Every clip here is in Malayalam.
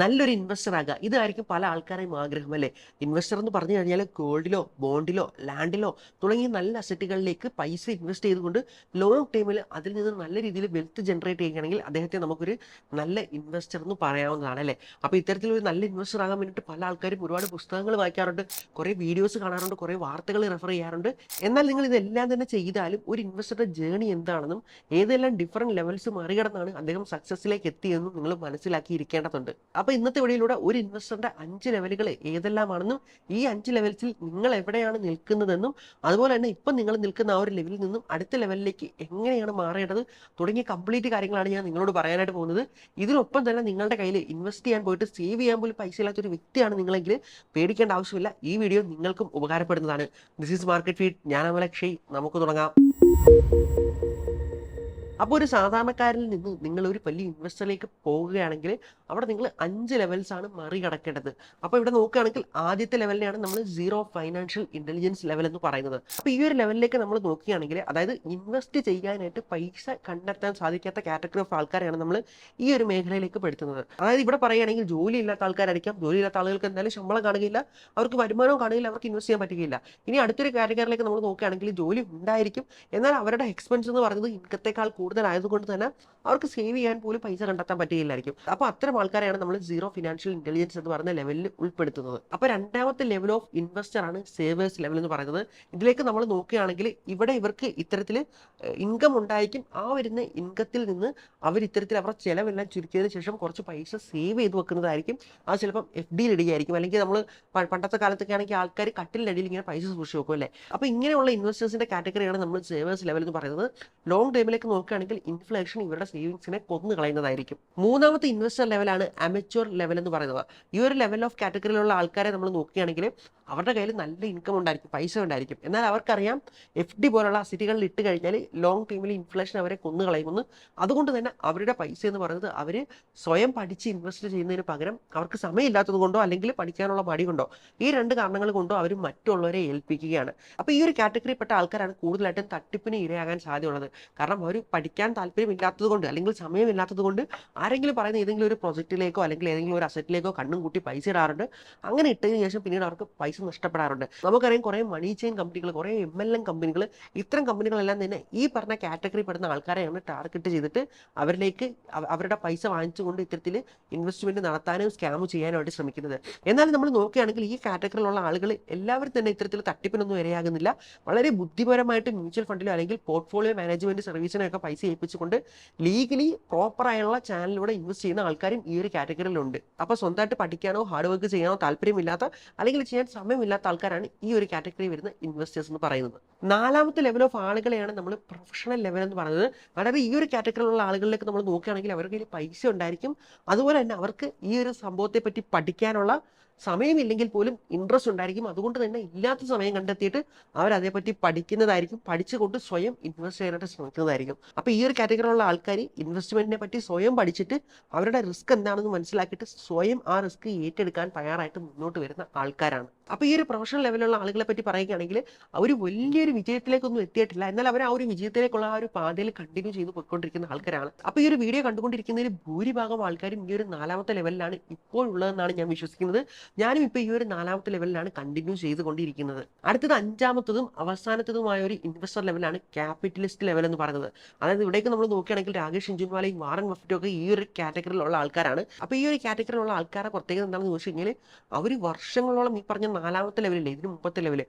നല്ലൊരു ഇൻവെസ്റ്റർ ആകുക ഇതായിരിക്കും പല ആൾക്കാരെയും ആഗ്രഹം അല്ലേ? ഇൻവെസ്റ്റർ എന്ന് പറഞ്ഞു കഴിഞ്ഞാൽ ഗോൾഡിലോ ബോണ്ടിലോ ലാൻഡിലോ തുടങ്ങിയ നല്ല അസറ്റുകളിലേക്ക് പൈസ ഇൻവെസ്റ്റ് ചെയ്തുകൊണ്ട് ലോങ് ടൈമിൽ അതിൽ നിന്ന് നല്ല രീതിയിൽ വെൽത്ത് ജനറേറ്റ് ചെയ്യുകയാണെങ്കിൽ അദ്ദേഹത്തെ നമുക്കൊരു നല്ല ഇൻവെസ്റ്റർ എന്ന് പറയാവുന്നതാണ് അല്ലേ? അപ്പോൾ ഇത്തരത്തിലൊരു നല്ല ഇൻവെസ്റ്റർ ആകാൻ വേണ്ടിയിട്ട് പല ആൾക്കാരും ഒരുപാട് പുസ്തകങ്ങൾ വായിക്കാറുണ്ട് കുറേ വീഡിയോസ് കാണാറുണ്ട് കുറേ വാർത്തകൾ റെഫർ ചെയ്യാറുണ്ട്. എന്നാൽ നിങ്ങൾ ഇതെല്ലാം തന്നെ ചെയ്താലും ഒരു ഇൻവെസ്റ്ററുടെ ജേണി എന്താണെന്നും ഏതെല്ലാം ഡിഫറെന്റ് ലെവൽസ് മറികടന്നാണ് അദ്ദേഹം സക്സസ്സിലേക്ക് എത്തിയതെന്നും നിങ്ങൾ മനസ്സിലാക്കിയിരിക്കേണ്ടതുണ്ട്. അപ്പോൾ ഇന്നത്തെ വീഡിയോയിലൂടെ ഒരു ഇൻവെസ്റ്ററിന്റെ അഞ്ച് ലെവലുകൾ ഏതെല്ലാമാണെന്നും ഈ അഞ്ച് ലെവൽസിൽ നിങ്ങൾ എവിടെയാണ് നിൽക്കുന്നതെന്നും അതുപോലെ തന്നെ ഇപ്പം നിങ്ങൾ നിൽക്കുന്ന ആ ഒരു ലെവലിൽ നിന്നും അടുത്ത ലെവലിലേക്ക് എങ്ങനെയാണ് മാറേണ്ടത് തുടങ്ങിയ കംപ്ലീറ്റ് കാര്യങ്ങളാണ് ഞാൻ നിങ്ങളോട് പറയാനായിട്ട് പോകുന്നത്. ഇതിനൊപ്പം തന്നെ നിങ്ങളുടെ കയ്യിൽ ഇൻവെസ്റ്റ് ചെയ്യാൻ പോയിട്ട് സേവ് ചെയ്യാൻ പോലും പൈസ ഇല്ലാത്തൊരു വ്യക്തിയാണ് നിങ്ങളെങ്കിൽ പേടിക്കേണ്ട ആവശ്യമില്ല. ഈ വീഡിയോ നിങ്ങൾക്കും ഉപകാരപ്പെടുന്നതാണ്. ദിസ് ഈസ് മാർക്കറ്റ് ഫീഡ് ഞാൻ അമലക്ഷയ്. നമുക്ക് തുടങ്ങാം. അപ്പോൾ ഒരു സാധാരണക്കാരിൽ നിന്ന് നിങ്ങൾ ഒരു വലിയ ഇൻവെസ്റ്ററിലേക്ക് പോവുകയാണെങ്കിൽ അവിടെ നിങ്ങൾ അഞ്ച് ലെവൽസ് ആണ് മറികടക്കേണ്ടത്. അപ്പോൾ ഇവിടെ നോക്കുകയാണെങ്കിൽ ആദ്യത്തെ ലെവലിനെയാണ് നമ്മൾ സീറോ ഫൈനാൻഷ്യൽ ഇന്റലിജൻസ് ലെവൽ എന്ന് പറയുന്നത്. അപ്പോൾ ഈ ഒരു ലെവലിലേക്ക് നമ്മൾ നോക്കുകയാണെങ്കിൽ അതായത് ഇൻവെസ്റ്റ് ചെയ്യാനായിട്ട് പൈസ കണ്ടെത്താൻ സാധിക്കാത്ത കാറ്റഗറി ഓഫ് ആൾക്കാരെയാണ് നമ്മൾ ഈ ഒരു മേഖലയിലേക്ക് പെടുത്തുന്നത്. അതായത് ഇവിടെ പറയുകയാണെങ്കിൽ ജോലി ഇല്ലാത്ത ആൾക്കാരായിരിക്കാം. ജോലി ഇല്ലാത്ത ആളുകൾക്ക് എന്തായാലും ശമ്പളം കാണുകയില്ല. അവർക്ക് വരുമാനവും കാണുകയില്ല. അവർക്ക് ഇൻവെസ്റ്റ് ചെയ്യാൻ പറ്റുകയില്ല. ഇനി അടുത്തൊരു കാറ്റഗറിയിലേക്ക് നമ്മൾ നോക്കുകയാണെങ്കിൽ ജോലി ഉണ്ടായിരിക്കും. എന്നാൽ അവരുടെ എക്സ്പെൻസ് എന്ന് പറയുന്നത് ഇൻകത്തേക്കാൾ കൂടുതലായതുകൊണ്ട് തന്നെ അവർക്ക് സേവ് ചെയ്യാൻ പോലും പൈസ കണ്ടെത്താൻ പറ്റുകയില്ലായിരിക്കും. അപ്പോൾ അത്തരം ആൾക്കാരെയാണ് നമ്മൾ സീറോ ഫിനാൻഷ്യൽ ഇന്റലിജൻസ് എന്ന് പറയുന്ന ലെവലിൽ ഉൾപ്പെടുത്തുന്നത്. അപ്പോൾ രണ്ടാമത്തെ ലെവൽ ഓഫ് ഇൻവെസ്റ്റർ ആണ് സേവേഴ്സ് ലെവൽ എന്ന് പറയുന്നത്. ഇതിലേക്ക് നമ്മൾ നോക്കുകയാണെങ്കിൽ ഇവിടെ ഇവർക്ക് ഇത്തരത്തിൽ ഇൻകം ഉണ്ടായിരിക്കും. ആ വരുന്ന ഇൻകത്തിൽ നിന്ന് അവർ ഇത്തരത്തിൽ അവരുടെ ചെലവെല്ലാം ചുരുക്കിയതിന് ശേഷം കുറച്ച് പൈസ സേവ് ചെയ്ത് വെക്കുന്നതായിരിക്കും. അത് ചിലപ്പം എഫ് ഡിയിൽ ഇടുകയായിരിക്കും. അല്ലെങ്കിൽ നമ്മൾ പണ്ടത്തെ കാലത്തൊക്കെ ആണെങ്കിൽ ആൾക്കാർ കട്ടിലിനടിയിൽ ഇങ്ങനെ പൈസ സൂക്ഷിച്ച് വെക്കും അല്ലേ? അപ്പോൾ ഇങ്ങനെയുള്ള ഇൻവെസ്റ്റേഴ്സിന്റെ കാറ്റഗറിയാണ് നമ്മൾ സേവേഴ്സ് ലെവൽ എന്ന് പറയുന്നത്. ലോങ് ടൈമിലേക്ക് നോക്കുകയാണെങ്കിൽ ഇൻഫ്ലേഷൻ ഇവരുടെ സേവിങ്സിനെ കൊന്നു കളയുന്നതായിരിക്കും മൂന്നാമത്തെ ഇൻവെസ്റ്റർ ലെവലാണ് അമച്വർ ലെവൽ എന്ന് പറയുന്നത്. ഈ ഒരു ലെവൽ ഓഫ് കാറ്റഗറിയിലുള്ള ആൾക്കാരെ നമ്മൾ നോക്കുകയാണെങ്കിൽ അവരുടെ കയ്യിൽ നല്ല ഇൻകം ഉണ്ടായിരിക്കും പൈസ ഉണ്ടായിരിക്കും. എന്നാൽ അവർക്കറിയാം എഫ് ഡി പോലുള്ള സിറ്റികളിൽ ഇട്ട് കഴിഞ്ഞാൽ ലോങ് ടൈമിൽ ഇൻഫ്ലേഷൻ അവരെ കൊന്നു കളയുമെന്ന് അതുകൊണ്ട് തന്നെ അവരുടെ പൈസ എന്ന് പറയുന്നത് അവർ സ്വയം പഠിച്ച് ഇൻവെസ്റ്റ് ചെയ്യുന്നതിന് പകരം അവർക്ക് സമയമില്ലാത്തത് കൊണ്ടോ അല്ലെങ്കിൽ പഠിക്കാനുള്ള മടി കൊണ്ടോ ഈ രണ്ട് കാരണങ്ങൾ കൊണ്ടോ അവർ മറ്റുള്ളവരെ ഏൽപ്പിക്കുകയാണ്. അപ്പോൾ ഈ ഒരു കാറ്റഗറിയിൽപ്പെട്ട ആൾക്കാരാണ് കൂടുതലായിട്ടും തട്ടിപ്പിന് ഇരയാകാൻ സാധ്യതയുള്ളത്. കാരണം അവർ പഠിക്കാൻ താല്പര്യമില്ലാത്തത് കൊണ്ട് അല്ലെങ്കിൽ സമയമില്ലാത്തത് കൊണ്ട് ആരെങ്കിലും പറയുന്ന ഏതെങ്കിലും ഒരു പ്രൊജക്റ്റിലേക്കോ അല്ലെങ്കിൽ ഏതെങ്കിലും ഒരു അസറ്റിലേക്കോ കണ്ണും കൂട്ടി പൈസ ഇടാറുണ്ട്. അങ്ങനെ ഇട്ടതിന് ശേഷം പിന്നീട് അവർക്ക് പൈസ നഷ്ടപ്പെടാറുണ്ട്. നമുക്കറിയാം കുറേ മണി ചെയിൻ കമ്പനികൾ കുറേ എം എൽ എം കമ്പനികൾ ഇത്തരം കമ്പനികളെല്ലാം തന്നെ ഈ പറഞ്ഞ കാറ്റഗറി പെടുന്ന ആൾക്കാരെയാണ് ടാർഗറ്റ് ചെയ്തിട്ട് അവരിലേക്ക് അവരുടെ പൈസ വാങ്ങിച്ചുകൊണ്ട് ഇത്തരത്തിൽ ഇൻവെസ്റ്റ്മെന്റ് നടത്താനും സ്കാം ചെയ്യാനുമായിട്ട് ശ്രമിക്കുന്നത്. എന്നാൽ നമ്മൾ നോക്കുകയാണെങ്കിൽ ഈ കാറ്റഗറിയിലുള്ള ആളുകൾ എല്ലാവരും തന്നെ ഇത്തരത്തിൽ തട്ടിപ്പിനൊന്നും ഇരയാകുന്നില്ല. വളരെ ബുദ്ധിപരമായിട്ട് മ്യൂച്വൽ ഫണ്ടിലോ അല്ലെങ്കിൽ പോർട്ട്ഫോളിയോ മാനേജ്മെന്റ് സർവീസിനൊക്കെ പൈസ ഏൽപ്പിച്ചുകൊണ്ട് ലീഗലി പ്രോപ്പറായുള്ള ചാനലിലൂടെ ഇൻവെസ്റ്റ് ചെയ്യുന്ന ആൾക്കാരും ഈ ഒരു കാറ്റഗറിയിലുണ്ട് അപ്പോൾ സ്വന്തമായിട്ട് പഠിക്കാനോ ഹാർഡ് വർക്ക് ചെയ്യാനോ താല്പര്യമില്ലാത്ത അല്ലെങ്കിൽ ചെയ്യാൻ സമയമില്ലാത്ത ആൾക്കാരാണ് ഈ ഒരു കാറ്റഗറി വരുന്ന ഇൻവെസ്റ്റേഴ്സ് എന്ന് പറയുന്നത്. നാലാമത്തെ ലെവൽ ഓഫ് ആളുകളെയാണ് നമ്മൾ പ്രൊഫഷണൽ ലെവൽ എന്ന് പറയുന്നത്. അതായത് ഈ ഒരു കാറ്റഗറിയിലുള്ള ആളുകളിലേക്ക് നമ്മൾ നോക്കുകയാണെങ്കിൽ കയ്യിൽ പൈസ ഉണ്ടായിരിക്കും. അതുപോലെ തന്നെ അവർക്ക് ഈ ഒരു സംഭവത്തെ പറ്റി പഠിക്കാനുള്ള സമയമില്ലെങ്കിൽ പോലും ഇൻട്രസ്റ്റ് ഉണ്ടായിരിക്കും. അതുകൊണ്ട് തന്നെ ഇല്ലാത്ത സമയം കണ്ടെത്തിയിട്ട് അവർ അതേപറ്റി പഠിക്കുന്നതായിരിക്കും. പഠിച്ചുകൊണ്ട് സ്വയം ഇൻവെസ്റ്റ് ചെയ്യാനായിട്ട് ശ്രമിക്കുന്നതായിരിക്കും. അപ്പോൾ ഈ ഒരു കാറ്റഗറിയിലുള്ള ആൾക്കാർ ഇൻവെസ്റ്റ്മെന്റിനെ പറ്റി സ്വയം പഠിച്ചിട്ട് അവരുടെ റിസ്ക് എന്താണെന്ന് മനസ്സിലാക്കിയിട്ട് സ്വയം ആ റിസ്ക് ഏറ്റെടുക്കാൻ തയ്യാറായിട്ട് മുന്നോട്ട് വരുന്ന ആൾക്കാരാണ്. അപ്പോൾ ഈ ഒരു പ്രൊഫഷണൽ ലെവലിലുള്ള ആളുകളെ പറ്റി പറയുകയാണെങ്കിൽ അവർ വലിയൊരു വിജയത്തിലേക്കൊന്നും എത്തിയിട്ടില്ല. എന്നാൽ അവർ ആ ഒരു വിജയത്തിലേക്കുള്ള ആ ഒരു പാതയിൽ കണ്ടിന്യൂ ചെയ്ത് പോയിക്കൊണ്ടിരിക്കുന്ന ആൾക്കാരാണ്. അപ്പോൾ ഈ ഒരു വീഡിയോ കണ്ടുകൊണ്ടിരിക്കുന്നതിൽ ഭൂരിഭാഗം ആൾക്കാരും ഈ ഒരു നാലാമത്തെ ലെവലിലാണ് ഇപ്പോഴുള്ളതെന്നാണ് ഞാൻ വിശ്വസിക്കുന്നത്. ഞാനും ഇപ്പോൾ ഈ ഒരു നാലാമത്തെ ലെവലിലാണ് കണ്ടിന്യൂ ചെയ്തുകൊണ്ടിരിക്കുന്നത്. അടുത്തത് അഞ്ചാമത്തതും അവസാനത്തതുമായ ഒരു ഇൻവെസ്റ്റർ ലെവലാണ് ക്യാപിറ്റലിസ്റ്റ് ലെവൽ എന്ന് പറയുന്നത്. അതായത് ഇവിടേക്ക് നമ്മൾ നോക്കുകയാണെങ്കിൽ രാകേഷ് ഇഞ്ചുമാലയും വാറൻ ബഫറ്റും ഒക്കെ ഈ ഒരു കാറ്റഗറിയിലുള്ള ആൾക്കാരാണ്. അപ്പോൾ ഈ ഒരു കാറ്റഗറിയിലുള്ള ആൾക്കാരെ പ്രത്യേകത എന്താണെന്ന് ചോദിച്ചു കഴിഞ്ഞാൽ അവർ വർഷങ്ങളോളം ഈ പറഞ്ഞ നാലാമത്തെ ലെവലില്ല ഇതിന് മുമ്പത്തെ ലെവൽ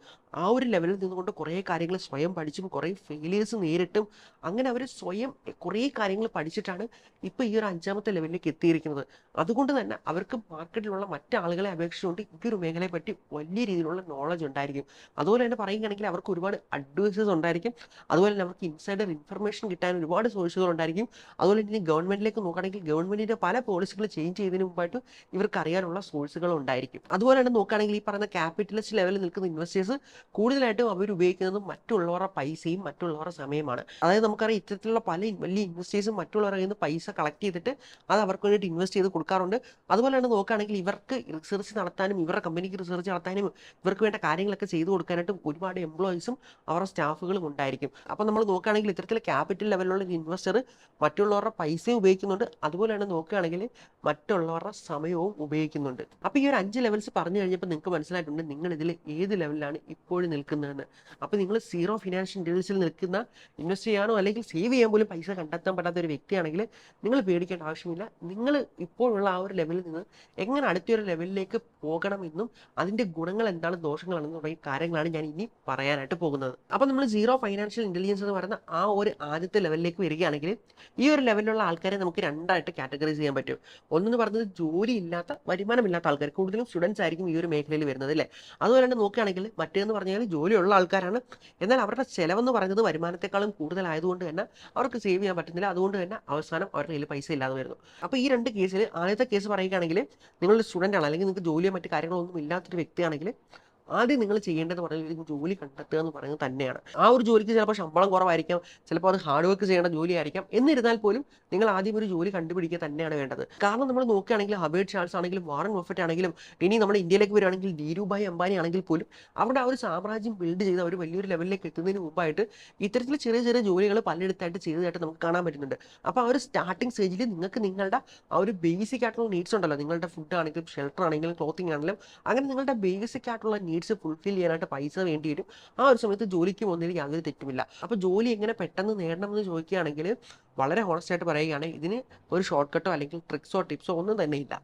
ആ ഒരു ലെവലിൽ നിന്നുകൊണ്ട് കുറേ കാര്യങ്ങൾ സ്വയം പഠിച്ചും കുറേ ഫെയിലിയേഴ്സ് നേരിട്ടും അങ്ങനെ അവർ സ്വയം കുറേ കാര്യങ്ങൾ പഠിച്ചിട്ടാണ് ഇപ്പോൾ ഈ ഒരു അഞ്ചാമത്തെ ലെവലിലേക്ക് എത്തിയിരിക്കുന്നത്. അതുകൊണ്ട് തന്നെ അവർക്ക് മാർക്കറ്റിലുള്ള മറ്റ് ആളുകളെ അപേക്ഷിച്ചുകൊണ്ട് ഈ ഒരു മേഖലയെ പറ്റി വലിയ രീതിയിലുള്ള നോളജ് ഉണ്ടായിരിക്കും. അതുപോലെ തന്നെ പറയുകയാണെങ്കിൽ അവർക്ക് ഒരുപാട് അഡ്വൈസസ് ഉണ്ടായിരിക്കും. അതുപോലെ തന്നെ അവർക്ക് ഇൻസൈഡർ ഇൻഫർമേഷൻ കിട്ടാൻ ഒരുപാട് സോഴ്സുകൾ ഉണ്ടായിരിക്കും. അതുപോലെ തന്നെ ഗവൺമെന്റിലേക്ക് നോക്കുകയാണെങ്കിൽ ഗവൺമെന്റിന്റെ പല പോളിസികൾ ചേഞ്ച് ചെയ്തതിന് മുമ്പായിട്ട് ഇവർക്ക് അറിയാനുള്ള സോഴ്സുകൾ ഉണ്ടായിരിക്കും. അതുപോലെ തന്നെ നോക്കുകയാണെങ്കിൽ ഈ പറയുന്ന ക്യാപിറ്റലിസ്റ്റ് ലെവലിൽ നിൽക്കുന്ന ഇൻവെസ്റ്റേഴ്സ് കൂടുതലായിട്ടും അവർ ഉപയോഗിക്കുന്നത് മറ്റുള്ളവരുടെ പൈസയും മറ്റുള്ളവരുടെ സമയമാണ്. അതായത് നമുക്കറിയാം ഇത്തരത്തിലുള്ള പല വലിയ ഇൻവെസ്റ്റേഴ്സും മറ്റുള്ളവരുടെ കയ്യിൽ നിന്ന് പൈസ കളക്ട് ചെയ്തിട്ട് അത് അവർക്ക് വേണ്ടിയിട്ട് ഇൻവെസ്റ്റ് ചെയ്ത് കൊടുക്കാറുണ്ട്. അതുപോലെ തന്നെ നോക്കുകയാണെങ്കിൽ ഇവർക്ക് റിസർച്ച് നടത്താനും ഇവരുടെ കമ്പനിക്ക് റിസർച്ച് നടത്താനും ഇവർക്ക് വേണ്ട കാര്യങ്ങളൊക്കെ ചെയ്തു കൊടുക്കാനായിട്ടും ഒരുപാട് എംപ്ലോയീസും അവരുടെ സ്റ്റാഫുകളും ഉണ്ടായിരിക്കും. അപ്പോൾ നമ്മൾ നോക്കുകയാണെങ്കിൽ ഇത്തരത്തിൽ ക്യാപിറ്റൽ ലെവലിലുള്ള ഇൻവെസ്റ്റർ മറ്റുള്ളവരുടെ പൈസയും ഉപയോഗിക്കുന്നുണ്ട്. അതുപോലെ തന്നെ നോക്കുകയാണെങ്കിൽ മറ്റുള്ളവരുടെ സമയവും ഉപയോഗിക്കുന്നുണ്ട്. അപ്പോൾ ഈ ഒരു അഞ്ച് ലെവൽസ് പറഞ്ഞു കഴിഞ്ഞപ്പോൾ നിങ്ങൾക്ക് മനസ്സിലായിട്ടുണ്ട് നിങ്ങൾ ഇതിൽ ഏത് ലെവലിലാണ് ഇപ്പോഴും നിൽക്കുന്നതെന്ന്. അപ്പോൾ നിങ്ങൾ സീറോ ഫിനാൻഷ്യൽ ഡീറ്റെയിൽസിൽ നിൽക്കുന്ന ഇൻവെസ്റ്റ് ചെയ്യാനോ അല്ലെങ്കിൽ സേവ് ചെയ്യാൻ പോലും പൈസ കണ്ടെത്താൻ പറ്റാത്ത ഒരു വ്യക്തിയാണെങ്കിൽ നിങ്ങൾ പേടിക്കേണ്ട ആവശ്യമില്ല. നിങ്ങൾ ഇപ്പോഴുള്ള ആ ഒരു ലെവലിൽ നിന്ന് എങ്ങനെ അടുത്തൊരു ലെവലിലേക്ക് പോകണമെന്നും അതിന്റെ ഗുണങ്ങൾ എന്താണ് ദോഷങ്ങളാണെന്നും തുടങ്ങിയ കാര്യങ്ങളാണ് ഞാൻ ഇനി പറയാനായിട്ട് പോകുന്നത്. അപ്പോൾ നമ്മൾ സീറോ ഫൈനാൻഷ്യൽ ഇന്റലിജൻസ് എന്ന് പറയുന്ന ആ ഒരു ആദ്യത്തെ ലെവലിലേക്ക് വരികയാണെങ്കിൽ ഈ ഒരു ലെവലിലുള്ള ആൾക്കാരെ നമുക്ക് രണ്ടായിട്ട് കാറ്റഗറൈസ് ചെയ്യാൻ പറ്റും. ഒന്നെന്ന് പറയുന്നത് ജോലി ഇല്ലാത്ത വരുമാനമില്ലാത്ത ആൾക്കാർ കൂടുതലും സ്റ്റുഡൻസ് ആയിരിക്കും ഈ ഒരു മേഖലയിൽ വരുന്നത്. അല്ലേ? അതുപോലെ തന്നെ നോക്കുകയാണെങ്കിൽ മറ്റേന്ന് പറഞ്ഞാൽ ജോലിയുള്ള ആൾക്കാരാണ്. എന്നാൽ അവരുടെ ചെലവെന്ന് പറയുന്നത് വരുമാനത്തെക്കാളും കൂടുതലായതുകൊണ്ട് തന്നെ അവർക്ക് സേവ് ചെയ്യാൻ പറ്റുന്നില്ല. അതുകൊണ്ട് തന്നെ അവസാനം അവരുടെ കയ്യിൽ പൈസ ഇല്ലാതെ വരുന്നു. അപ്പോൾ ഈ രണ്ട് കേസിൽ ആദ്യത്തെ കേസ് പറയുകയാണെങ്കിൽ നിങ്ങളൊരു സ്റ്റുഡന്റ് ആണ് അല്ലെങ്കിൽ നിങ്ങൾക്ക് ജോലിയോ മറ്റു കാര്യങ്ങളോ ഒന്നും ഇല്ലാത്തൊരു വ്യക്തിയാണെങ്കിൽ ആദ്യം നിങ്ങൾ ചെയ്യേണ്ടത് പറയുന്നത് ജോലി കണ്ടെത്തുക എന്ന് പറയുന്നത് തന്നെയാണ്. ആ ഒരു ജോലിക്ക് ചിലപ്പോൾ ശമ്പളം കുറവായിരിക്കാം ചിലപ്പോൾ അത് ഹാർഡ് വർക്ക് ചെയ്യേണ്ട ജോലി ആയിരിക്കാം എന്നിരുന്നാൽ പോലും നിങ്ങൾ ആദ്യം ഒരു ജോലി കണ്ടുപിടിക്കുക തന്നെയാണ് വേണ്ടത്. കാരണം നമ്മൾ നോക്കുകയാണെങ്കിൽ ഹബേർട്ട് ചാൾസ് ആണെങ്കിലും വാറൻ ബഫറ്റ് ആണെങ്കിലും ഇനി നമ്മുടെ ഇന്ത്യയിലേക്ക് വരികയാണെങ്കിൽ ധീരുഭായ് അംബാനി ആണെങ്കിൽ പോലും അവിടെ ആ ഒരു സാമ്രാജ്യം ബിൽഡ് ചെയ്ത് അവർ വലിയൊരു ലെവലിലേക്ക് എത്തുന്നതിന് മുമ്പായിട്ട് ഇത്തരത്തിൽ ചെറിയ ചെറിയ ജോലികൾ പലയിടത്തായിട്ട് ചെയ്തതായിട്ട് നമുക്ക് കാണാൻ പറ്റുന്നുണ്ട്. അപ്പോൾ ആ ഒരു സ്റ്റാർട്ടിംഗ് സ്റ്റേജിൽ നിങ്ങൾക്ക് നിങ്ങളുടെ ആ ഒരു ബേസിക് ആയിട്ടുള്ള നീഡ്സ് ഉണ്ടല്ലോ. നിങ്ങളുടെ ഫുഡ് ആണെങ്കിലും ഷെൽട്ടർ ആണെങ്കിലും ക്ലോത്തിങ് ആണെങ്കിലും അങ്ങനെ നിങ്ങളുടെ ബേസിക് ആയിട്ടുള്ള നീഡ്സ് ഫുൾഫിൽ ചെയ്യാനായിട്ട് പൈസ വേണ്ടി വരും. ആ ഒരു സമയത്ത് ജോലിക്ക് പോകുന്നതിൽ യാതൊരു തെറ്റുമില്ല. അപ്പോൾ ജോലി എങ്ങനെ പെട്ടെന്ന് നേടണം എന്ന് ചോദിക്കുകയാണെങ്കിൽ വളരെ ഹോണസ്റ്റ് ആയിട്ട് പറയുകയാണെങ്കിൽ ഇതിന് ഒരു ഷോർട്ട് കട്ടോ അല്ലെങ്കിൽ ട്രിക്സോ ടിപ്സോ ഒന്നും തന്നെ ഇല്ല.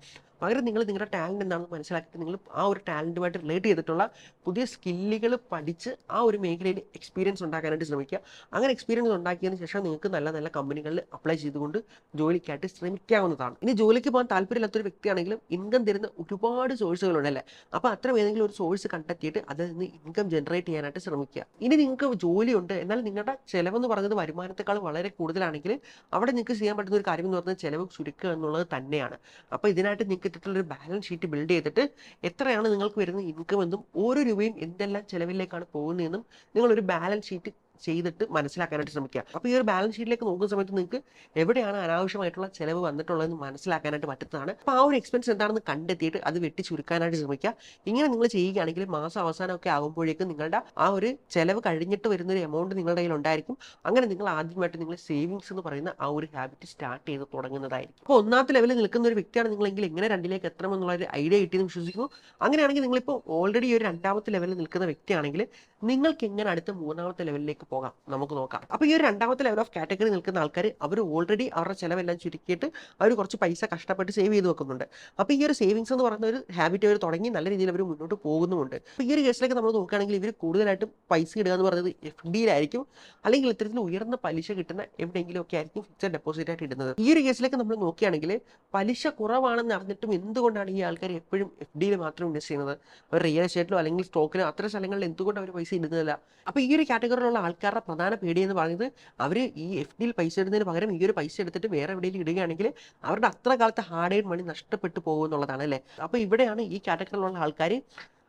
പകരം നിങ്ങൾ നിങ്ങളുടെ ടാലന്റ് എന്താണെന്ന് മനസ്സിലാക്കിയിട്ട് നിങ്ങൾ ആ ഒരു ടാലന്റുമായിട്ട് റിലേറ്റ് ചെയ്തിട്ടുള്ള പുതിയ സ്കില്ലുകൾ പഠിച്ച് ആ ഒരു മേഖലയിൽ എക്സ്പീരിയൻസ് ഉണ്ടാക്കാനായിട്ട് ശ്രമിക്കുക. അങ്ങനെ എക്സ്പീരിയൻസ് ഉണ്ടാക്കിയതിന് ശേഷം നിങ്ങൾക്ക് നല്ല നല്ല കമ്പനികളിൽ അപ്ലൈ ചെയ്തുകൊണ്ട് ജോലിക്കായിട്ട് ശ്രമിക്കാവുന്നതാണ്. ഇനി ജോലിക്ക് പോകാൻ താല്പര്യമില്ലാത്തൊരു വ്യക്തിയാണെങ്കിലും ഇൻകം തരുന്ന ഒരുപാട് സോഴ്സുകളുണ്ടല്ലേ അപ്പോൾ അത്തരം ഏതെങ്കിലും ഒരു സോഴ്സ് കണ്ടെത്തിയിട്ട് അതിൽ നിന്ന് ഇൻകം ജനറേറ്റ് ചെയ്യാനായിട്ട് ശ്രമിക്കുക. ഇനി നിങ്ങൾക്ക് ജോലിയുണ്ട് എന്നാൽ നിങ്ങളുടെ ചിലവെന്ന് പറയുന്നത് വരുമാനത്തെക്കാൾ വളരെ കൂടുതലാണെങ്കിൽ അവിടെ നിങ്ങൾക്ക് ചെയ്യാൻ പറ്റുന്ന ഒരു കാര്യം എന്ന് പറഞ്ഞാൽ ചിലവ് ചുരുക്കുക എന്നുള്ളത് തന്നെയാണ്. അപ്പോൾ ഇതിനായിട്ട് നിങ്ങൾക്ക് ഇത്തരത്തിലൊരു ബാലൻസ് ഷീറ്റ് ബിൽഡ് ചെയ്തിട്ട് എത്രയാണ് നിങ്ങൾക്ക് വരുന്ന ഇൻകം എന്നും ഓരോ രൂപയും എന്തെല്ലാം ചിലവിലേക്കാണ് പോകുന്നതെന്നും നിങ്ങളൊരു ബാലൻസ് ഷീറ്റ് ചെയ്തിട്ട് മനസ്സിലാക്കാനായിട്ട് ശ്രമിക്കുക. അപ്പോൾ ഈ ഒരു ബാലൻസ് ഷീറ്റിലേക്ക് നോക്കുന്ന സമയത്ത് നിങ്ങൾക്ക് എവിടെയാണ് അനാവശ്യമായിട്ടുള്ള ചിലവ് വന്നിട്ടുള്ളതെന്ന് മനസ്സിലാക്കാനായിട്ട് പറ്റുന്നതാണ്. അപ്പോൾ ആ ഒരു എക്സ്പെൻസ് എന്താണെന്ന് കണ്ടെത്തിയിട്ട് അത് വെട്ടി ചുരുക്കാനായിട്ട് ശ്രമിക്കുക. ഇങ്ങനെ നിങ്ങൾ ചെയ്യുകയാണെങ്കിൽ മാസം അവസാനമൊക്കെ ആകുമ്പോഴേക്കും നിങ്ങളുടെ ആ ഒരു ചിലവ് കഴിഞ്ഞിട്ട് വരുന്ന ഒരു എമൗണ്ട് നിങ്ങളുടെ കയ്യിൽ ഉണ്ടായിരിക്കും. അങ്ങനെ നിങ്ങൾ ആദ്യമായിട്ട് നിങ്ങൾ സേവിങ്സ് എന്ന് പറയുന്ന ആ ഒരു ഹാബിറ്റ് സ്റ്റാർട്ട് ചെയ്ത് തുടങ്ങുന്നതായിരിക്കും. അപ്പോൾ ഒന്നാമത്തെ ലെവലിൽ നിൽക്കുന്ന ഒരു വ്യക്തിയാണ് നിങ്ങളെങ്കിൽ എങ്ങനെ രണ്ടിലേക്ക് എത്തണമെന്നുള്ള ഒരു ഐഡിയ കിട്ടിയെന്ന് വിശ്വസിക്കുന്നു അങ്ങനെയാണെങ്കിൽ നിങ്ങളിപ്പോൾ ഓൾറെഡി ഒരു രണ്ടാമത്തെ ലെവലിൽ നിൽക്കുന്ന വ്യക്തിയാണെങ്കിൽ നിങ്ങൾക്ക് എങ്ങനെ അടുത്ത മൂന്നാമത്തെ ലെവലിലേക്ക് പോകാം. നമുക്ക് നോക്കാം. അപ്പോൾ ഈ ഒരു രണ്ടാമത്തെ ലെവൽ ഓഫ് കാറ്റഗറി നിൽക്കുന്ന ആൾക്കാർ അവർ ഓൾറെഡി അവരുടെ ചിലവെല്ലാം ചുരുക്കിയിട്ട് അവർ കുറച്ച് പൈസ കഷ്ടപ്പെട്ട് സേവ് ചെയ്ത് വെക്കുന്നുണ്ട്. അപ്പോൾ ഈ ഒരു സേവിങ്സ് എന്ന് പറയുന്ന ഒരു ഹാബിറ്റ് അവർ തുടങ്ങി നല്ല രീതിയിൽ അവർ മുന്നോട്ട് പോകുന്നുമുണ്ട്. അപ്പോൾ ഈ ഒരു കേസിലേക്ക് നമ്മൾ നോക്കുകയാണെങ്കിൽ ഇവർ കൂടുതലായിട്ടും പൈസ ഇടുക എന്ന് പറയുന്നത് എഫ് ഡിയിലായിരിക്കും അല്ലെങ്കിൽ ഇത്തരത്തിൽ ഉയർന്ന പലിശ കിട്ടുന്ന എവിടെയെങ്കിലും ഒക്കെ ആയിരിക്കും ഫിക്സഡ് ഡെപ്പോസിറ്റ് ആയിട്ട് ഇടുന്നത്. ഈ ഒരു കേസിലേക്ക് നമ്മൾ നോക്കുകയാണെങ്കിൽ പലിശ കുറവാണെന്ന് അറിഞ്ഞിട്ടും എന്തുകൊണ്ടാണ് ഈ ആൾക്കാർ എപ്പോഴും എഫ് ഡിയിൽ മാത്രം ഇൻവെസ്റ്റ് ചെയ്യുന്നത്? അവർ റിയൽ എസ്റ്റേറ്റിലോ അല്ലെങ്കിൽ സ്റ്റോക്കിലോ അത്ര സ്ഥലങ്ങളിൽ എന്തുകൊണ്ട് അവർ പൈസ ഇടുന്നില്ല അപ്പോൾ ഈ ഒരു കാറ്റഗറിയിലുള്ള ആൾക്കാരുടെ പ്രധാന പേടി എന്ന് പറയുന്നത് അവർ ഈ എഫ് ഡിയിൽ പൈസ ഇടുന്നതിന് പകരം ഈ ഒരു പൈസ എടുത്തിട്ട് വേറെ എവിടെയെങ്കിലും ഇടുകയാണെങ്കിൽ അവരുടെ അത്ര കാലത്തെ ഹാർഡ് എയ്ഡ് മണി നഷ്ടപ്പെട്ടു പോകും എന്നുള്ളതാണ് അല്ലേ? അപ്പോൾ ഇവിടെയാണ് ഈ കാറ്റഗറിയിലുള്ള ആൾക്കാർ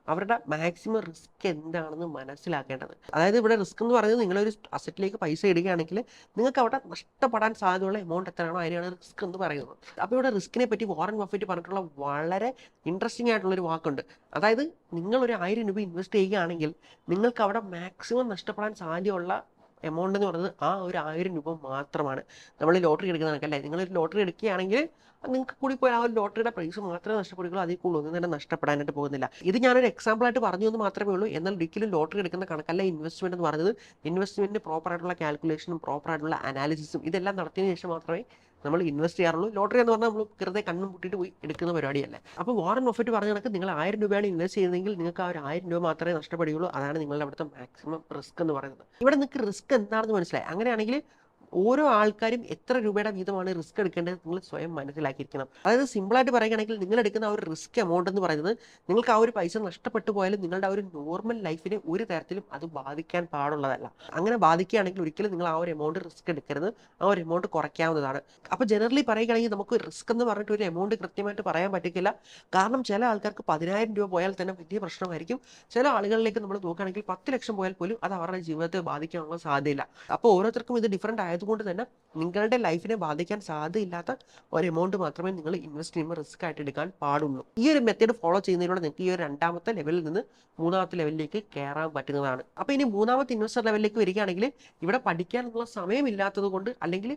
അവരുടെ മാക്സിമം റിസ്ക് എന്താണെന്ന് മനസ്സിലാക്കേണ്ടത്. അതായത് ഇവിടെ റിസ്ക് എന്ന് പറയുന്നത് നിങ്ങളൊരു അസറ്റിലേക്ക് പൈസ ഇടുകയാണെങ്കിൽ നിങ്ങൾക്ക് അവിടെ നഷ്ടപ്പെടാൻ സാധ്യതയുള്ള എമൗണ്ട് എത്രയാണോ അതിനാണ് റിസ്ക് എന്ന് പറയുന്നത്. അപ്പോൾ ഇവിടെ റിസ്കിനെ പറ്റി വാറൻ ബഫറ്റ് പറഞ്ഞിട്ടുള്ള വളരെ ഇൻട്രസ്റ്റിംഗ് ആയിട്ടുള്ള ആയിട്ടുള്ളൊരു വാക്കുണ്ട്. അതായത് നിങ്ങളൊരു ആയിരം രൂപ ഇൻവെസ്റ്റ് ചെയ്യുകയാണെങ്കിൽ നിങ്ങൾക്ക് അവിടെ മാക്സിമം നഷ്ടപ്പെടാൻ സാധ്യതയുള്ള എമൗണ്ട് എന്ന് പറയുന്നത് ആ ഒരു ആയിരം രൂപ മാത്രമാണ്. നമ്മൾ ലോട്ടറി എടുക്കുന്ന കണക്കല്ലേ? നിങ്ങൾ ലോട്ടറി എടുക്കുകയാണെങ്കിൽ നിങ്ങൾക്ക് കൂടി പോയി ആ ഒരു ലോട്ടറിയുടെ പ്രൈസ് മാത്രമേ നഷ്ടപ്പെടുകയുള്ളൂ. അതിൽ കൂടുതൽ ഒന്നും തന്നെ നഷ്ടപ്പെടാനായിട്ട് പോകുന്നില്ല. ഇത് ഞാനൊരു എക്സാമ്പിൾ ആയിട്ട് പറഞ്ഞു എന്ന് മാത്രമേ ഉള്ളൂ. എന്നാൽ ഒരിക്കലും ലോട്ടറി എടുക്കുന്ന കണക്കല്ല ഇൻവെസ്റ്റ്മെന്റ് എന്ന് പറഞ്ഞത്. ഇൻവെസ്റ്റ്മെന്റിന് പ്രോപ്പർ ആയിട്ടുള്ള കാൽക്കുലേഷനും പ്രോപ്പർ ആയിട്ടുള്ള അനാലിസിസും ഇതെല്ലാം നടത്തിയതിനു ശേഷം മാത്രമേ നമ്മൾ ഇൻവെസ്റ്റ് ചെയ്യാറുള്ളൂ. ലോട്ടറി എന്ന് പറഞ്ഞാൽ നമ്മൾ വെറുതെ കണ്ണും പൂട്ടിയിട്ട് പോയി എടുക്കുന്ന പരിപാടിയല്ല. അപ്പോൾ വാറൻ ഒഫറ്റ് പറഞ്ഞ കണക്ക് നിങ്ങൾ ആയിരം രൂപയാണ് ഇൻവെസ്റ്റ് ചെയ്തതെങ്കിൽ നിങ്ങൾക്ക് ആ ഒരു ആയിരം രൂപ മാത്രമേ നഷ്ടപ്പെടുകയുള്ളൂ. അതാണ് നിങ്ങളുടെ അവിടുത്തെ മാക്സിമം റിസ്ക് എന്ന് പറയുന്നത്. ഇവിടെ നിങ്ങൾക്ക് റിസ്ക് എന്താണെന്ന് മനസ്സിലായി? അങ്ങനെയാണെങ്കിൽ ഓരോ ആൾക്കാരും എത്ര രൂപയുടെ വീതമാണ് റിസ്ക് എടുക്കേണ്ടത് നിങ്ങൾ സ്വയം മനസ്സിലാക്കിയിരിക്കണം. അതായത് സിമ്പിളായിട്ട് പറയുകയാണെങ്കിൽ നിങ്ങൾ എടുക്കുന്ന ആ ഒരു റിസ്ക് എമൗണ്ട് എന്ന് പറയുന്നത് നിങ്ങൾക്ക് ആ ഒരു പൈസ നഷ്ടപ്പെട്ടു പോയാലും നിങ്ങളുടെ ആ ഒരു നോർമൽ ലൈഫിനെ ഒരു തരത്തിലും അത് ബാധിക്കാൻ പാടുള്ളതല്ല. അങ്ങനെ ബാധിക്കുകയാണെങ്കിൽ ഒരിക്കലും നിങ്ങൾ ആ ഒരു എമൗണ്ട് റിസ്ക് എടുക്കരുത്. ആ ഒരു എമൗണ്ട് കുറയ്ക്കാവുന്നതാണ്. അപ്പോൾ ജനറലി പറയുകയാണെങ്കിൽ നമുക്ക് റിസ്ക് എന്ന് പറഞ്ഞിട്ട് ഒരു എമൗണ്ട് കൃത്യമായിട്ട് പറയാൻ പറ്റില്ല കാരണം ചില ആൾക്കാർക്ക് പതിനായിരം രൂപ പോയാൽ തന്നെ വലിയ പ്രശ്നമായിരിക്കും. ചില ആളുകളിലേക്ക് നമ്മൾ നോക്കുകയാണെങ്കിൽ പത്ത് ലക്ഷം പോയാൽ പോലും അത് അവരുടെ ജീവിതത്തെ ബാധിക്കാനുള്ള സാധ്യതയില്ല. അപ്പോൾ ഓരോരുത്തർക്കും ഇത് ഡിഫറെന്റ് ആയതുകൊണ്ട് തന്നെ നിങ്ങളുടെ ലൈഫിനെ ബാധിക്കാൻ സാധ്യതയില്ലാത്ത ഒരു എമൗണ്ട് മാത്രമേ നിങ്ങൾ ഇൻവെസ്റ്റ് ചെയ്യുമ്പോൾ റിസ്ക് ആയിട്ട് എടുക്കാൻ പാടുള്ളൂ. ഈ ഒരു മെത്തേഡ് ഫോളോ ചെയ്യുന്നതിലൂടെ നിങ്ങൾക്ക് ഈ ഒരു രണ്ടാമത്തെ ലെവലിൽ നിന്ന് മൂന്നാമത്തെ ലെവലിലേക്ക് കയറാൻ പറ്റുന്നതാണ്. അപ്പോൾ ഇനി മൂന്നാമത്തെ ഇൻവെസ്റ്റർ ലെവലിലേക്ക് വരികയാണെങ്കിൽ ഇവിടെ പഠിക്കാനുള്ള സമയമില്ലാത്തത് കൊണ്ട് അല്ലെങ്കിൽ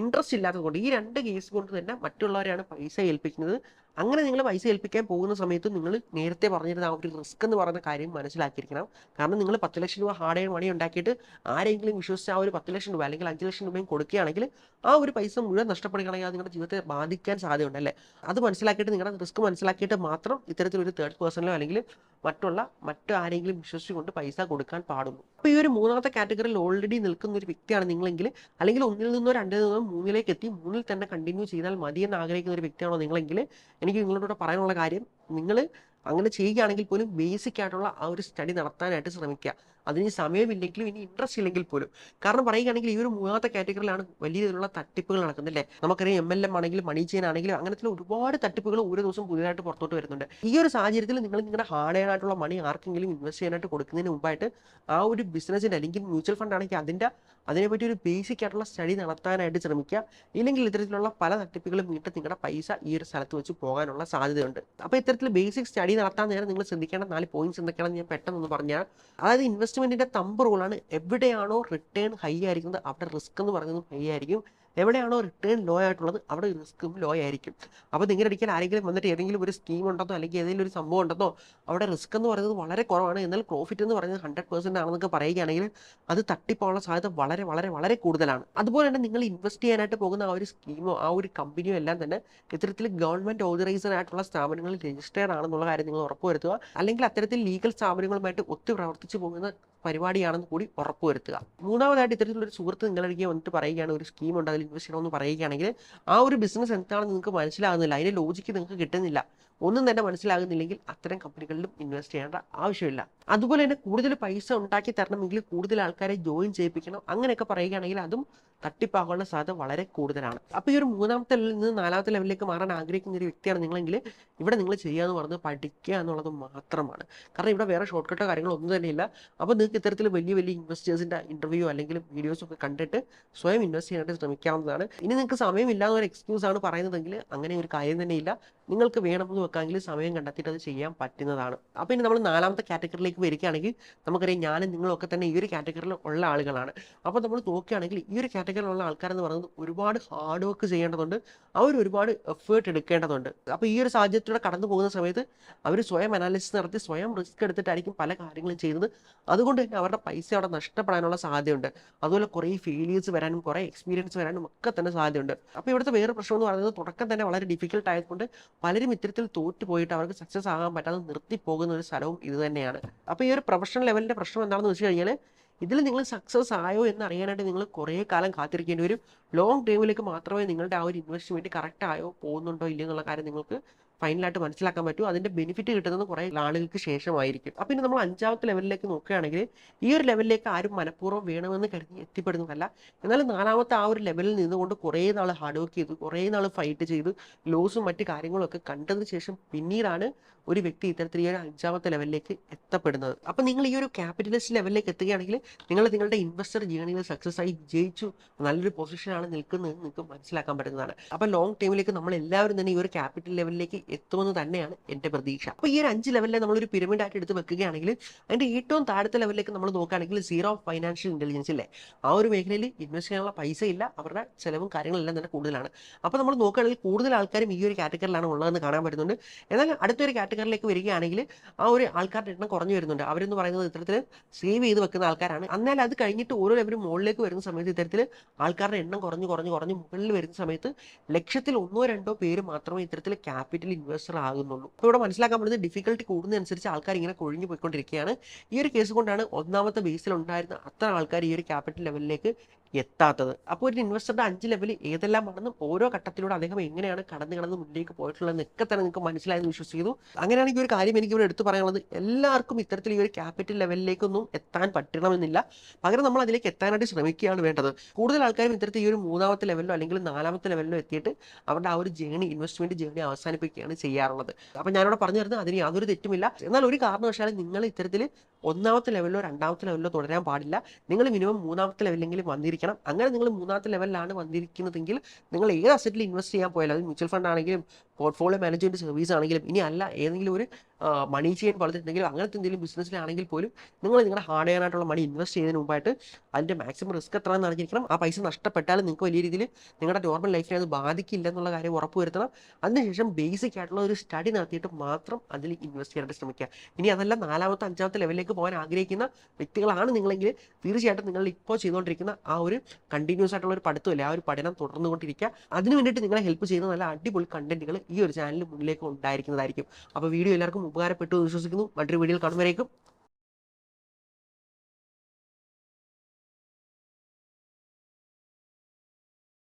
ഇൻട്രസ്റ്റ് ഇല്ലാത്തത് കൊണ്ട് ഈ രണ്ട് കേസ് കൊണ്ട് തന്നെ മറ്റുള്ളവരെയാണ് പൈസ ഏൽപ്പിക്കുന്നത്. അങ്ങനെ നിങ്ങൾ പൈസ ഏൽപ്പിക്കാൻ പോകുന്ന സമയത്ത് നിങ്ങൾ നേരത്തെ പറഞ്ഞിരുന്ന ആ ഒരു റിസ്ക് എന്ന് പറയുന്ന കാര്യം മനസ്സിലാക്കിയിരിക്കണം. കാരണം നിങ്ങൾ പത്ത് ലക്ഷം രൂപ ഹാർഡ് ആയി മണി ഉണ്ടാക്കിയിട്ട് ആരെങ്കിലും വിശ്വസിച്ച് ആ ഒരു പത്ത് ലക്ഷം രൂപ അല്ലെങ്കിൽ അഞ്ച് ലക്ഷം രൂപയും കൊടുക്കുകയാണെങ്കിൽ ആ ഒരു പൈസ മുഴുവൻ നഷ്ടപ്പെടുകയാണെങ്കിൽ അത് നിങ്ങളുടെ ജീവിതത്തെ ബാധിക്കാൻ സാധ്യതയുണ്ട് അല്ലേ? അത് മനസ്സിലാക്കിയിട്ട് നിങ്ങളുടെ റിസ്ക് മനസ്സിലാക്കിയിട്ട് മാത്രം ഇത്തരത്തിലൊരു തേർഡ് പേഴ്സണിലോ അല്ലെങ്കിൽ മറ്റുള്ള മറ്റു ആരെങ്കിലും വിശ്വസിച്ചുകൊണ്ട് പൈസ കൊടുക്കാൻ പാടുള്ളൂ. അപ്പോൾ ഈ ഒരു മൂന്നാമത്തെ കാറ്റഗറിയിൽ ഓൾറെഡി നിൽക്കുന്ന ഒരു വ്യക്തിയാണ് നിങ്ങളെങ്കിൽ അല്ലെങ്കിൽ ഒന്നിൽ നിന്നോ രണ്ടിൽ നിന്നോ മൂന്നിലേക്ക് എത്തി മൂന്നിൽ തന്നെ കണ്ടിന്യൂ ചെയ്താൽ മതിയെന്ന് ആഗ്രഹിക്കുന്ന ഒരു വ്യക്തിയാണോ നിങ്ങളെങ്കിൽ എനിക്ക് നിങ്ങളോട് പറയാനുള്ള കാര്യം നിങ്ങൾ അങ്ങനെ ചെയ്യുകയാണെങ്കിൽ പോലും ബേസിക് ആയിട്ടുള്ള ആ ഒരു സ്റ്റഡി നടത്താനായിട്ട് ശ്രമിക്കുക. അതിന് സമയമില്ലെങ്കിലും ഇനി ഇൻട്രസ്റ്റ് ഇല്ലെങ്കിൽ പോലും. കാരണം പറയുകയാണെങ്കിൽ ഈ ഒരു മൂന്നാമത്തെ കാറ്റഗറിയിലാണ് വലിയ രീതിയിലുള്ള തട്ടിപ്പുകൾ നടക്കുന്നത് നമുക്കറിയാം എം എൽ എം ആണെങ്കിലും മണി ചെയിൻ ആണെങ്കിലും അങ്ങനത്തെ ഒരുപാട് തട്ടിപ്പുകൾ ഓരോ ദിവസം പുതിയതായിട്ട് പുറത്തോട്ട് വരുന്നുണ്ട്. ഈ ഒരു സാഹചര്യത്തിൽ നിങ്ങൾ നിങ്ങളുടെ ഹാർഡ് മണി ആർക്കെങ്കിലും ഇൻവെസ്റ്റ് ചെയ്യാനായിട്ട് കൊടുക്കുന്നതിന് മുമ്പായിട്ട് ആ ഒരു ബിസിനസ്സിന്റെ അല്ലെങ്കിൽ മ്യൂച്വൽ ഫണ്ട് ആണെങ്കിൽ അതിന്റെ അതിനെപ്പറ്റി ഒരു ബേസിക് ആയിട്ടുള്ള സ്റ്റഡി നടത്താനായിട്ട് ശ്രമിക്കുക. ഇല്ലെങ്കിൽ ഇത്തരത്തിലുള്ള പല തട്ടിപ്പുകളും വീണ്ടും നിങ്ങളുടെ പൈസ ഈ ഒരു സ്ഥലത്ത് വെച്ച് പോകാനുള്ള സാധ്യതയുണ്ട്. അപ്പോൾ ഇത്തരത്തിൽ ബേസിക് സ്റ്റഡി നടത്താൻ നേരം നിങ്ങൾ ശ്രദ്ധിക്കേണ്ട നാല് പോയിന്റ്സ് എന്തൊക്കെയാണെന്ന് ഞാൻ പെട്ടെന്ന് പറഞ്ഞാൽ അതായത് ഇൻവെസ്റ്റ്മെന്റിന്റെ തമ്പ് റൂളാണ് എവിടെയാണോ റിട്ടേൺ ഹൈ ആയിരിക്കുന്നത് അവിടെ റിസ്ക് എന്ന് പറയുന്നത് ഹൈ ആയിരിക്കും. എവിടെയാണോ റിട്ടേൺ ലോ ആയിട്ടുള്ളത് അവിടെ റിസ്ക്കും ലോ ആയിരിക്കും. അപ്പോൾ നിങ്ങളുടെ അടിക്കാൻ ആരെങ്കിലും വന്നിട്ട് ഏതെങ്കിലും ഒരു സ്കീം ഉണ്ടെന്നോ അല്ലെങ്കിൽ ഏതെങ്കിലും ഒരു സംഭവം ഉണ്ടെന്നോ അവിടെ റിസ്ക് എന്ന് പറയുന്നത് വളരെ കുറവാണ്. എന്നാൽ പ്രോഫിറ്റ് എന്ന് പറയുന്നത് ഹൺഡ്രഡ് പെർസെന്റ് ആണെന്നൊക്കെ പറയുകയാണെങ്കിൽ അത് തട്ടിപ്പോകാനുള്ള സാധ്യത വളരെ വളരെ വളരെ കൂടുതലാണ്. അതുപോലെ തന്നെ നിങ്ങൾ ഇൻവെസ്റ്റ് ചെയ്യാനായിട്ട് പോകുന്ന ആ ഒരു സ്കീമോ ആ ഒരു കമ്പനിയോ എല്ലാം തന്നെ ഇത്തരത്തിൽ ഗവൺമെന്റ് ഓതറൈസ്ഡ് ആയിട്ടുള്ള സ്ഥാപനങ്ങളിൽ രജിസ്റ്റേഡ് ആണെന്നുള്ള കാര്യം നിങ്ങൾ ഉറപ്പുവരുത്തുക. അല്ലെങ്കിൽ അത്തരത്തിൽ ലീഗൽ സ്ഥാപനങ്ങളുമായിട്ട് ഒത്തു പ്രവർത്തിച്ചു പോകുന്ന പരിപാടിയാണെന്ന് കൂടി ഉറപ്പുവരുത്തുക മൂന്നാമതായിട്ട് ഇത്തരത്തിലൊരു സുഹൃത്ത് നിങ്ങളിലേക്ക് വന്നിട്ട് പറയുകയാണ് ഒരു സ്കീം ഉണ്ട് അതിൽ ഇൻവെസ്റ്റ് ചെയ്യണമെന്ന് പറയുകയാണെങ്കിൽ ആ ഒരു ബിസിനസ് എന്താണെന്ന് നിങ്ങൾക്ക് മനസ്സിലാകുന്നില്ല. അതിന്റെ ലോജിക്ക് നിങ്ങൾക്ക് കിട്ടുന്നില്ല. ഒന്നും തന്നെ മനസ്സിലാകുന്നില്ലെങ്കിൽ അത്തരം കമ്പനികളിലും ഇൻവെസ്റ്റ് ചെയ്യേണ്ട ആവശ്യമില്ല. അതുപോലെ തന്നെ കൂടുതൽ പൈസ ഉണ്ടാക്കി തരണമെങ്കിൽ കൂടുതൽ ആൾക്കാരെ ജോയിൻ ചെയ്യിപ്പിക്കണം. അങ്ങനെയൊക്കെ പറയുകയാണെങ്കിൽ അതും തട്ടിപ്പാകാനുള്ള സാധ്യത വളരെ കൂടുതലാണ്. അപ്പോൾ ഈ ഒരു മൂന്നാമത്തെ ലെവലിൽ നിന്ന് നാലാമത്തെ ലെവലിലേക്ക് മാറാൻ ആഗ്രഹിക്കുന്ന ഒരു വ്യക്തിയാണ് നിങ്ങളെങ്കിൽ ഇവിടെ നിങ്ങൾ ചെയ്യാന്ന് പറഞ്ഞത് പഠിക്കുക എന്നുള്ളത് മാത്രമാണ്. കാരണം ഇവിടെ വേറെ ഷോർട്ട് കട്ടോ കാര്യങ്ങളോ ഒന്നും തന്നെ ഇല്ല. അപ്പോൾ നിങ്ങൾക്ക് ഇത്തരത്തിൽ വലിയ വലിയ ഇൻവെസ്റ്റേഴ്സിന്റെ ഇന്റർവ്യൂ അല്ലെങ്കിൽ വീഡിയോസ് ഒക്കെ കണ്ടിട്ട് സ്വയം ഇൻവെസ്റ്റ് ചെയ്യാനായിട്ട് ശ്രമിക്കാവുന്നതാണ്. ഇനി നിങ്ങൾക്ക് സമയമില്ലാത്ത ഒരു എക്സ്ക്യൂസ് ആണ് പറയുന്നതെങ്കിൽ അങ്ങനെ ഒരു കാര്യം തന്നെയില്ല നിങ്ങൾക്ക് വേണമെന്ന് വെക്കാമെങ്കിൽ സമയം കണ്ടെത്തിയിട്ട് അത് ചെയ്യാൻ പറ്റുന്നതാണ്. അപ്പോൾ ഇനി നമ്മൾ നാലാമത്തെ കാറ്റഗറിയിലേക്ക് വരികയാണെങ്കിൽ നമുക്കറിയാം ഞാനും നിങ്ങളൊക്കെ തന്നെ ഈ ഒരു കാറ്റഗറിയിൽ ഉള്ള ആളുകളാണ്. അപ്പോൾ നമ്മൾ നോക്കുകയാണെങ്കിൽ ഈ ഒരു കാറ്റഗറിയിലുള്ള ആൾക്കാരെന്ന് പറയുന്നത് ഒരുപാട് ഹാർഡ് വർക്ക് ചെയ്യേണ്ടതുണ്ട്. അവർ ഒരുപാട് എഫേർട്ട് എടുക്കേണ്ടതുണ്ട്. അപ്പോൾ ഈ ഒരു സാഹചര്യത്തിലൂടെ കടന്നു പോകുന്ന സമയത്ത് അവർ സ്വയം അനാലിസിസ് നടത്തി സ്വയം റിസ്ക് എടുത്തിട്ടായിരിക്കും പല കാര്യങ്ങളും ചെയ്യുന്നത്. അതുകൊണ്ട് തന്നെ അവരുടെ പൈസ അവിടെ നഷ്ടപ്പെടാനുള്ള സാധ്യതയുണ്ട്. അതുപോലെ കുറേ ഫെയിലിയേഴ്സ് വരാനും കുറേ എക്സ്പീരിയൻസ് വരാനും ഒക്കെ തന്നെ സാധ്യതയുണ്ട്. അപ്പോൾ ഇവിടുത്തെ വേറെ പ്രശ്നം എന്ന് പറയുന്നത് തുടക്കം തന്നെ വളരെ ഡിഫിക്കൽട്ട് ആയതുകൊണ്ട് പലരും ഇത്തരത്തിൽ തോറ്റു പോയിട്ട് അവർക്ക് സക്സസ് ആകാൻ പറ്റാതെ നിർത്തി പോകുന്ന ഒരു സ്ഥലവും ഇത് തന്നെയാണ്. അപ്പോൾ ഈ ഒരു പ്രൊഫഷണൽ ലെവലിന്റെ പ്രശ്നം എന്താണെന്ന് വെച്ച് കഴിഞ്ഞാൽ ഇതിൽ നിങ്ങൾ സക്സസ് ആയോ എന്ന് അറിയാനായിട്ട് നിങ്ങൾ കുറേ കാലം കാത്തിരിക്കേണ്ടി വരും. ലോങ് ടൈമിലേക്ക് മാത്രമേ നിങ്ങളുടെ ആ ഒരു ഇൻവെസ്റ്റ്മെന്റ് കറക്റ്റ് ആയോ പോകുന്നുണ്ടോ ഇല്ലയോ എന്നുള്ള കാര്യം നിങ്ങൾക്ക് ഫൈനലായിട്ട് മനസ്സിലാക്കാൻ പറ്റും. അതിന്റെ ബെനിഫിറ്റ് കിട്ടുന്നത് കുറേ ആളുകൾക്ക് ശേഷമായിരിക്കും. അപ്പം ഇനി നമ്മൾ അഞ്ചാമത്തെ ലെവലിലേക്ക് നോക്കുകയാണെങ്കിൽ ഈ ഒരു ലെവലിലേക്ക് ആരും മനഃപൂർവം വേണമെന്ന് കരുതി എത്തിപ്പെടുന്നതല്ല. എന്നാലും നാലാമത്തെ ആ ഒരു ലെവലിൽ നിന്നുകൊണ്ട് കുറേ നാൾ ഹാർഡ് വർക്ക് ചെയ്തു കുറേ നാൾ ഫൈറ്റ് ചെയ്തു ലോസും മറ്റു കാര്യങ്ങളൊക്കെ കണ്ടതിന് ശേഷം പിന്നീടാണ് ഒരു വ്യക്തി ഇത്തരത്തിൽ ഈ ഒരു അഞ്ചാമത്തെ ലെവലിലേക്ക് എത്തപ്പെടുന്നത്. അപ്പം നിങ്ങൾ ഈ ഒരു ക്യാപിറ്റലിസ്റ്റ് ലെവലിലേക്ക് എത്തുകയാണെങ്കിൽ നിങ്ങൾ നിങ്ങളുടെ ഇൻവെസ്റ്റർ ജേണിയിൽ സക്സസ് ആയി വിജയിച്ചു നല്ലൊരു പൊസിഷനാണ് നിൽക്കുന്നത് നിങ്ങൾക്ക് മനസ്സിലാക്കാൻ പറ്റുന്നതാണ്. അപ്പം ലോങ് ടൈമിലേക്ക് നമ്മൾ എല്ലാവരും തന്നെ ഈ ഒരു ക്യാപിറ്റൽ ലെവലിലേക്ക് എത്തുമെന്ന് തന്നെയാണ് എന്റെ പ്രതീക്ഷ. അപ്പോൾ ഈ ഒരു അഞ്ച് ലെവലിൽ നമ്മളൊരു പിരമിഡായിട്ട് എടുത്ത് വെക്കുകയാണെങ്കിൽ അതിന്റെ ഏറ്റവും താഴത്തെ ലെവലിലേക്ക് നമ്മൾ നോക്കുകയാണെങ്കിൽ സീറോ ഫൈനാൻഷ്യൽ ഇന്റലിജൻസ് ഇല്ലേ? ആ ഒരു മേഖലയിൽ ഇൻവെസ്റ്റ് ചെയ്യാനുള്ള പൈസ ഇല്ല അവരുടെ ചിലവും കാര്യങ്ങളെല്ലാം തന്നെ കൂടുതലാണ്. അപ്പോൾ നമ്മൾ നോക്കുകയാണെങ്കിൽ കൂടുതൽ ആൾക്കാരും ഈ ഒരു കാറ്റഗറിയിലാണ് ഉള്ളതെന്ന് കാണാൻ പറ്റുന്നുണ്ട്. എന്നാൽ അടുത്തൊരു കാറ്റഗറിയിലേക്ക് വരികയാണെങ്കിൽ ആ ഒരു ആൾക്കാരുടെ എണ്ണം കുറഞ്ഞു വരുന്നുണ്ട്. അവരെന്ന് പറയുന്നത് ഇത്തരത്തിൽ സേവ് ചെയ്ത് വെക്കുന്ന ആൾക്കാരാണ്. എന്നാൽ അത് കഴിഞ്ഞിട്ട് ഓരോ ലെവലും മുകളിലേക്ക് വരുന്ന സമയത്ത് ഇത്തരത്തിൽ ആൾക്കാരുടെ എണ്ണം കുറഞ്ഞു കുറഞ്ഞു കുറഞ്ഞ് മുകളിൽ വരുന്ന സമയത്ത് ലക്ഷത്തിൽ ഒന്നോ രണ്ടോ പേര് മാത്രമേ ഇത്തരത്തിൽ ക്യാപിറ്റൽ ഇൻവെസ്റ്റർ ആകുന്നുള്ളൂ. അപ്പോൾ ഇവിടെ മനസ്സിലാക്കാൻ പറ്റുന്നത് ഡിഫിക്കൽട്ടി കൂടുന്നതനുസരിച്ച് ആൾക്കാർ ഇങ്ങനെ കൊഴിഞ്ഞു പോയിക്കൊണ്ടിരിക്കുകയാണ്. ഈ ഒരു കേസ് കൊണ്ടാണ് ഒന്നാമത്തെ ബേസിൽ ഉണ്ടായിരുന്ന അത്ര ആൾക്കാർ ഈ ഒരു ക്യാപിറ്റൽ ലെവലിലേക്ക് എത്താത്തത്. അപ്പോൾ ഒരു ഇൻവെസ്റ്ററുടെ അഞ്ച് ലെവൽ ഏതെല്ലാമാണെന്നും ഓരോ ഘട്ടത്തിലൂടെ അദ്ദേഹം എങ്ങനെയാണ് കടന്നു കടന്ന് മുന്നിലേക്ക് പോയിട്ടുള്ളതെന്നൊക്കെ തന്നെ നിങ്ങൾക്ക് മനസ്സിലായെന്ന് വിശ്വസിക്കുന്നു. അങ്ങനെയാണെങ്കിൽ ഒരു കാര്യം എനിക്ക് ഇവിടെ എടുത്തു പറയാനുള്ളത് എല്ലാവർക്കും ഇത്തരത്തിൽ ഈ ഒരു ക്യാപിറ്റൽ ലെവലിലേക്കൊന്നും എത്താൻ പറ്റണമെന്നില്ല. പകരം നമ്മൾ അതിലേക്ക് എത്താനായിട്ട് ശ്രമിക്കുകയാണ് വേണ്ടത്. കൂടുതൽ ആൾക്കാരും ഇത്തരത്തിൽ ഈ ഒരു മൂന്നാമത്തെ ലെവലിലോ അല്ലെങ്കിൽ നാലാമത്തെ ലെവലിലോ എത്തിയിട്ട് അവരുടെ ആ ഒരു ജേണി ഇൻവെസ്റ്റ്മെന്റ് ജേണി അവസാനിപ്പിക്കുകയാണ് ചെയ്യാറുള്ളത്. അപ്പം ഞാനിവിടെ പറഞ്ഞു തരുന്നത് അതിന് യാതൊരു തെറ്റുമില്ല. എന്നാൽ ഒരു കാരണവശാലും നിങ്ങൾ ഇത്തരത്തിൽ ഒന്നാമത്തെ ലെവലിലോ രണ്ടാമത്തെ ലെവലിലോ തുടരാൻ പാടില്ല. നിങ്ങൾ മിനിമം മൂന്നാമത്തെ ലെവലിലെങ്കിലും വന്നിരിക്കണം അങ്ങനെ നിങ്ങൾ മൂന്നാമത്തെ ലെവലിലാണ് വന്നിരിക്കുന്നതെങ്കിൽ നിങ്ങൾ ഏത് അസറ്റിൽ ഇൻവെസ്റ്റ് ചെയ്യാൻ പോയാലും അത് മ്യൂച്വൽ ഫണ്ട് ആണെങ്കിലും പോർട്ട്ഫോളിയോ മാനേജ്മെന്റ് സർവീസ് ആണെങ്കിലും ഇനി അല്ല ഏതെങ്കിലും ഒരു മണി ചെയ്യാൻ എന്തെങ്കിലും അങ്ങനത്തെ എന്തെങ്കിലും ബിസിനസ്സിലാണെങ്കിൽ പോലും നിങ്ങൾ നിങ്ങളുടെ ഹാർഡ് എയർ ആയിട്ടുള്ള മണി ഇൻവെസ്റ്റ് ചെയ്യുന്നതിന് മുമ്പായിട്ട് അതിന്റെ മാക്സിമം റിസ്ക് എത്രയാണെന്ന് അറിഞ്ഞിരിക്കണം. ആ പൈസ നഷ്ടപ്പെട്ടാലും നിങ്ങൾക്ക് വലിയ രീതിയിൽ നിങ്ങളുടെ നോർമൽ ലൈഫിനെ അത് ബാധിക്കില്ല എന്നുള്ള കാര്യം ഉറപ്പ് വരുത്തണം. അതിനുശേഷം ബേസിക് ആയിട്ടുള്ള ഒരു സ്റ്റഡി നടത്തിയിട്ട് മാത്രം അതിൽ ഇൻവെസ്റ്റ് ചെയ്യാനായിട്ട് ശ്രമിക്കുക. ഇനി അതല്ല നാലാമത്തെ അഞ്ചാമത്തെ ലെവലിലേക്ക് പോകാൻ ആഗ്രഹിക്കുന്ന വ്യക്തികളാണ് നിങ്ങളെങ്കിൽ തീർച്ചയായിട്ടും നിങ്ങൾ ഇപ്പോൾ ചെയ്തുകൊണ്ടിരിക്കുന്ന ആ ഒരു കണ്ടിന്യൂസ് ആയിട്ടുള്ള ഒരു പഠിത്തമില്ല ആ ഒരു പഠനം തുടർന്നുകൊണ്ടിരിക്കുക. അതിന് വേണ്ടിയിട്ട് നിങ്ങളെ ഹെൽപ്പ് ചെയ്യുന്ന നല്ല അടിപൊളി കണ്ടന്റുകൾ ഈ ഒരു ചാനലിൽ മുന്നിലേക്ക് ഉണ്ടായിരിക്കുന്നതായിരിക്കും. അപ്പോൾ വീഡിയോ എല്ലാവർക്കും ഉപകാരപ്പെട്ടു എന്ന് വിശ്വസിക്കുന്നു. മറ്റൊരു വീഡിയോയിൽ കാണുമ്പോഴേക്കും